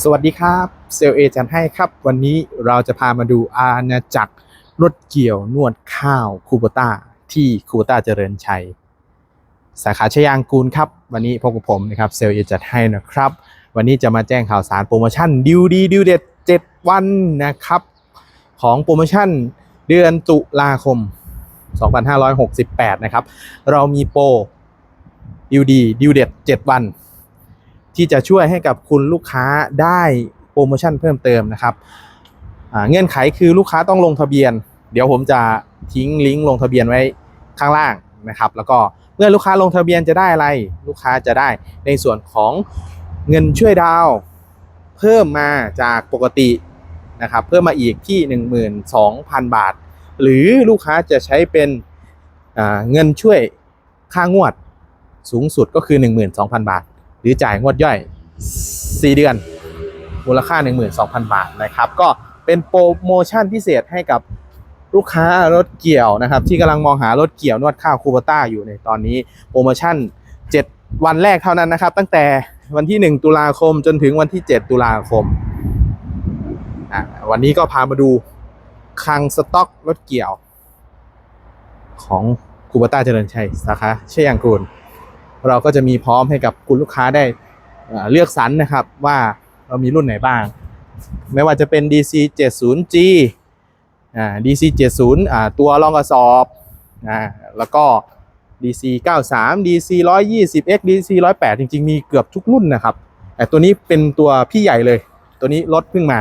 สวัสดีครับเซลเอจันให้ครับ วันนี้เราจะพามาดูอาณาจักรรถเกี่ยวนวดข้าวคูโบต้าที่คูโบต้าเจริญชัย สาขาชยางกูลครับ วันนี้พบกับผมนะครับเซลเอจัดให้นะครับ วันนี้จะมาแจ้งข่าวสารโปรโมชั่นดิวดีดิวเด็ด7วันนะครับ ของโปรโมชั่นเดือนตุลาคม 2568 นะครับ เรามีโปรดิวดีดิวเด็ด7วัน ที่จะช่วยให้กับคุณลูกค้าได้โปรโมชั่นเพิ่มเติมนะครับเงื่อนไขคือลูกค้าต้องลงทะเบียน เดี๋ยวผมจะทิ้งลิงก์ลงทะเบียนไว้ข้างล่างนะครับ แล้วก็เมื่อลูกค้าลงทะเบียนจะได้อะไร ลูกค้าจะได้ในส่วนของเงินช่วยดาวเพิ่มมาจากปกตินะครับเพิ่มมาอีกที่ 12,000 บาท หรือลูกค้าจะใช้เป็นเงินช่วยค่างวดสูงสุดก็คือ 12,000 บาท หรือจ่ายงวดย่อย 4 เดือน มูลค่า 12,000 บาทนะครับ ก็เป็นโปรโมชั่นพิเศษให้กับลูกค้ารถเกี่ยวนะครับ ที่กำลังมองหารถเกี่ยวนวดข้าวคูโบต้าอยู่ในตอนนี้โปรโมชั่น 7 วันแรกเท่านั้นนะครับ ตั้งแต่วันที่ 1 ตุลาคมจนถึงวันที่ 7 ตุลาคมวันนี้ก็พามาดูคลังสต็อกรถเกี่ยว ของคูบต้าเจริญชัยสาขาเชียงกูล เราก็จะมีพร้อมให้กับคุณลูกค้าได้เลือกสรรนะครับว่าเรามีรุ่นไหนบ้าง ไม่ว่าจะเป็น DC 70G DC 70ตัวรองกระสอบอแล้วก็ DC 93 DC 120X DC 108 จริง ๆ มีเกือบทุกรุ่นนะครับ แต่ตัวนี้เป็นตัวพี่ใหญ่เลย ตัวนี้ลดเพิ่งมา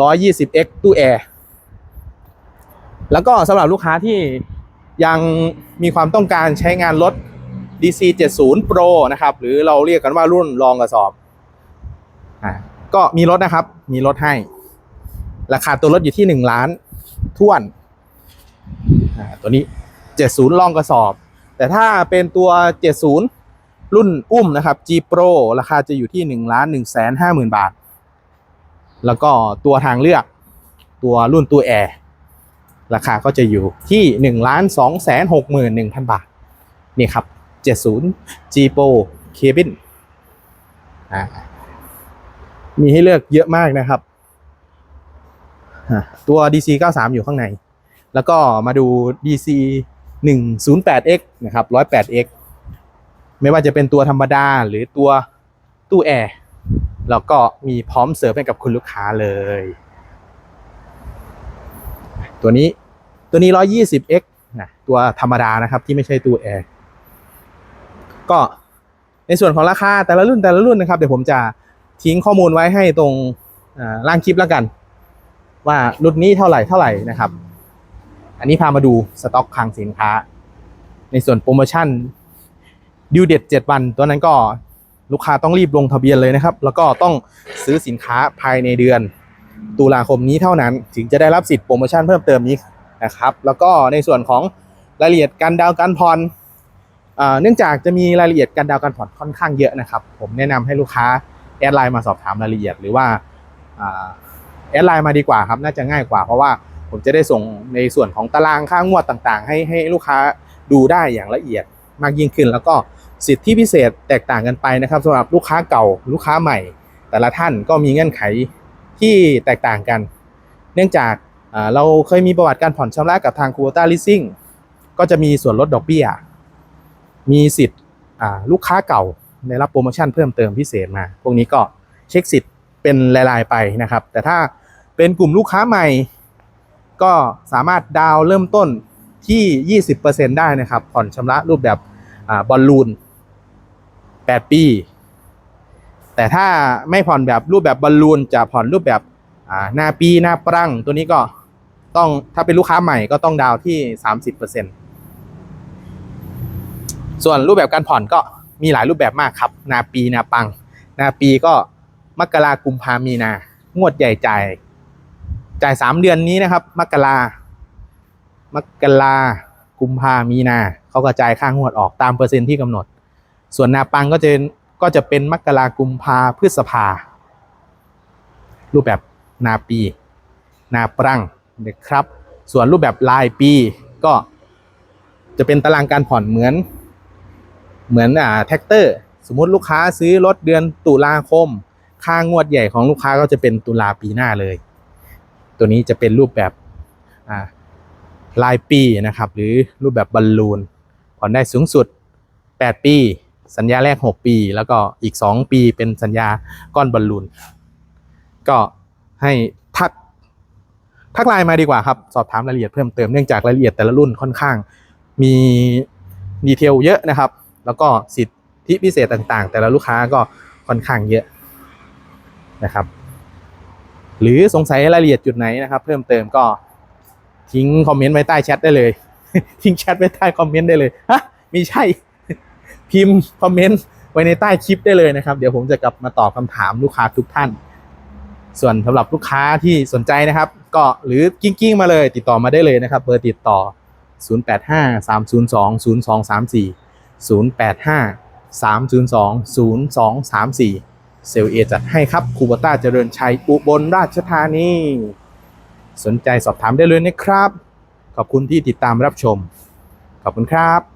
120X ตู้แอร์ แล้วก็สำหรับลูกค้าที่ยังมีความต้องการใช้งานรถ DC 70 Pro นะครับ หรือเราเรียกกันว่ารุ่นรองกระสอบอ่าก็มีรถนะครับ มีรถให้ ราคาตัวรถอยู่ที่ 1 ล้านท่วนอ่าตัวนี้ 70 รองกระสอบ แต่ถ้าเป็นตัว 70 รุ่นอุ้มนะครับ G Pro ราคาจะอยู่ที่ 1 ล้าน1แสน5หมื่นบาท แล้วก็ตัวทางเลือกตัวรุ่นตัวแอร์ราคาก็จะอยู่ที่1ล้าน2แสน6หมื่น1,000 บาท นี่ครับ 70 G Pro Cabin อ่ามีให้เลือกเยอะมากนะครับอะตัว DC 93 อยู่ข้างใน แล้วก็มาดู DC 108X นะครับ 108X ไม่ว่าจะเป็นตัวธรรมดาหรือตัวตู้แอร์แล้วก็มีพร้อมเสิร์ฟให้กับคุณลูกค้าเลย ตัวนี้ตัวนี้ 120X นะตัวธรรมดานะครับที่ไม่ใช่ตู้แอร์ ก็ในส่วนของราคาแต่ละรุ่นแต่ละรุ่นนะครับ เดี๋ยวผมจะทิ้งข้อมูลไว้ให้ตรงอ่าล่างคลิปแล้วกัน ว่ารุ่นนี้เท่าไหร่เท่าไหร่นะครับ อันนี้พามาดูสต็อกคลังสินค้า ในส่วนโปรโมชั่นดิวเด็ด7วัน ตัวนั้นก็ลูกค้าต้องรีบลงทะเบียนเลยนะครับ แล้วก็ต้องซื้อสินค้าภายในเดือน ตุลาคมนี้เท่านั้น ถึงจะได้รับสิทธิ์โปรโมชั่นเพิ่มเติมนี้นะครับ แล้วก็ในส่วนของรายละเอียดการดาวน์การผ่อน เนื่องจากจะมีรายละเอียดการดาวน์การผ่อนค่อนข้างเยอะนะครับ ผมแนะนำให้ลูกค้าแอดไลน์มาสอบถามรายละเอียดหรือว่าแอดไลน์มาดีกว่าครับ น่าจะง่ายกว่าเพราะว่าผมจะได้ส่งในส่วนของตารางค่างวดต่างๆ ให้ให้ลูกค้าดูได้อย่างละเอียดมากยิ่งขึ้น แล้วก็สิทธิพิเศษแตกต่างกันไปนะครับสำหรับลูกค้าเก่าลูกค้าใหม่ แต่ละท่านก็มีเงื่อนไขที่แตกต่างกัน เนื่องจากเราเคยมีประวัติการผ่อนชำระกับทางคู o ต้าลิสซิ่งก็จะมีส่วนลดดอกเบี้ย มีสิทธิ์ลูกค้าเก่าได้รับโปรโมชั่นเพิ่มเติมพิเศษมา พวกนี้ก็เช็คสิทธิ์เป็นรายๆไปนะครับ แต่ถ้าเป็นกลุ่มลูกค้าใหม่ ก็สามารถดาวเริ่มต้นที่ 20%ได้นะครับ ผ่อนชำระรูปแบบอบอลลูน 8 ปี แต่ถ้าไม่ผ่อนแบบรูปแบบบอลลูนจะผ่อนรูปแบบหน้าปีหน้าปรังตัวนี้ก็ต้องถ้าเป็นลูกค้าใหม่ก็ต้องดาวน์ที่ 30% ส่วนรูปแบบการผ่อนก็มีหลายรูปแบบมากครับ นาปีนาปัง นาปีก็มกรากุมภามีนา งวดใหญ่จ่ายจ่ายสามเดือนนี้นะครับ มกรามกรากุมภามีนาเขาก็จ่ายค่างวดออกตามเปอร์เซ็นที่กำหนด ส่วนนาปังก็จะก็จะเป็นมกรากุมภาพฤษภา รูปแบบนาปี นาปรังนะครับ ส่วนรูปแบบรายปีก็จะเป็นตารางการผ่อนเหมือน เหมือนอ่าแท็กเตอร์ สมมติลูกค้าซื้อรถเดือนตุลาคมค้างวดใหญ่ของลูกค้าก็จะเป็นตุลาปีหน้าเลย ตัวนี้จะเป็นรูปแบบอ่ารายปีนะครับ หรือรูปแบบบอลลูนผ่อนได้สูงสุด 8 ปี สัญญาแรก 6 ปี แล้วก็อีก 2 ปีเป็นสัญญาก้อนบอลลูนก็ให้ทักทักไลน์มาดีกว่าครับ สอบถามรายละเอียดเพิ่มเติมเนื่องจากรายละเอียดแต่ละรุ่นค่อนข้างมีดีเทลเยอะนะครับ แล้วก็สิทธิพิเศษต่างๆ แต่ละลูกค้าก็ค่อนข้างเยอะนะครับ หรือสงสัยรายละเอียดจุดไหนนะครับ เพิ่มเติมก็ทิ้งคอมเมนต์ไว้ใต้แชทได้เลย ทิ้งแชทไว้ใต้คอมเมนต์ได้เลยฮะไม่ใช่พิมพ์คอมเมนต์ไว้ในใต้คลิปได้เลยนะครับ เดี๋ยวผมจะกลับมาตอบคำถามลูกค้าทุกท่าน ส่วนสำหรับลูกค้าที่สนใจนะครับ ก็หรือกิ้งกิ้งๆมาเลย ติดต่อมาได้เลยนะครับ เบอร์ติดต่อ 085 302 0234 085 302 0234 เซลเอจัดให้ครับคูบต้าเจริญชัยอุบลราชธานีสนใจสอบถามได้เลยนะครับ ขอบคุณที่ติดตามรับชม ขอบคุณครับ